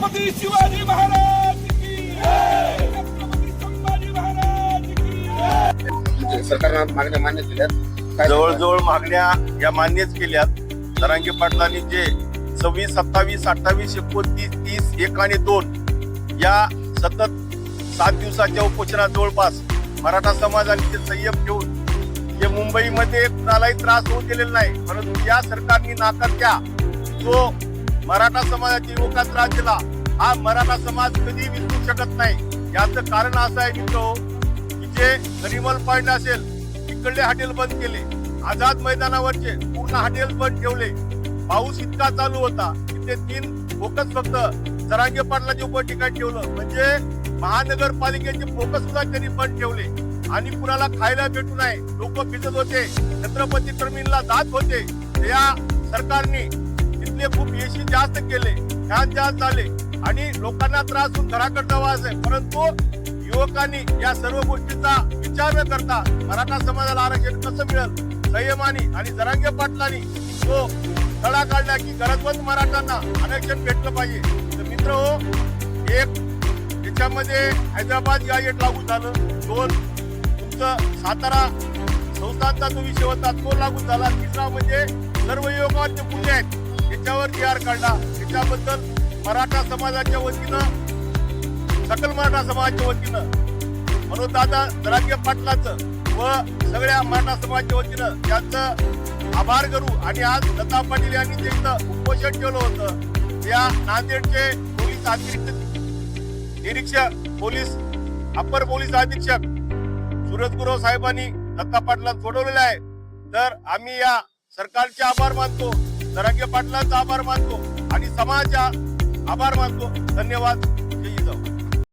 छत्रपती शिवाजी महाराज की छत्रपती संभाजी महाराज की सरकारनं मागण्या मान्य केल्यात. काय जवळजवळ मागण्या या मान्यच केल्यात. दरांगे पाटलांनी जे सव्वीस सत्तावीस अठ्ठावीस एकोणतीस तीस एक आणि दोन या सतत सात दिवसाच्या उपोषणात जवळपास मराठा समाजाने ते संयम ठेवून जे मुंबईमध्ये कुणालाही त्रास होऊ दिलेला नाही परंतु या सरकारने नाकारत्या जो मराठा समाजाच्या युवकात राज्याला हा मराठा समाज कधी विसरू शकत नाही. याचं कारण असं आहे मित्र की जे नरिमल पॉइंट असेल तिकडले हॉटेल बंद केले. आझाद मैदानावरचे पूर्ण हॉटेल बंद ठेवले. पाऊस इतका चालू होता की ते तीन फोकस फक्त जरांगे पाटलाचे उपर ठेवलं. म्हणजे महानगरपालिकेचे फोकस सुद्धा त्यांनी बंद ठेवले. आणि कुणाला खायला भेटू नये लोक भिजत होते. छत्रपती टर्मिनला जात होते. या सरकारने जास्त केले ह्या जास्त झाले आणि लोकांना त्रास होऊन घराकडे जावा असे परंतु युवकांनी या सर्व गोष्टीचा विचार न करता मराठा समाजाला आरक्षण कसं मिळेल? संयमानी आणि जरांगे पाटलांनी तो तळा काढला की गरजवंत मराठांना आरक्षण भेटलं पाहिजे. तर मित्र हो एक त्याच्यामध्ये हैदराबाद गॅजेट लागू झालं. दोन तुमचं सातारा संस्थांचा जो विषय होता तो लागू झाला. तिसरा म्हणजे सर्व युवकांचे पुण्य आहेत. याच्यावर जी आर काढला याच्याबद्दल मराठा समाजाच्या वतीनं सकल मराठा समाजाच्या वतीनं म्हणून दादा जरांगे पाटलाचं व सगळ्या मराठा समाजाच्या वतीनं त्यांचं आभार करू. आणि आज लता पाटील यांनी जे इथं उपोषण केलं होतं या नांदेडचे पोलीस अतिरिक्त निरीक्षक पोलीस अप्पर पोलीस अधीक्षक सुरज गुरव साहेबांनी लता पाटला सोडवलेलं आहे. तर आम्ही या सरकारचे आभार मानतो. जरांगे पाटलांचा आभार मानतो आणि समाजाचा आभार मानतो. धन्यवाद.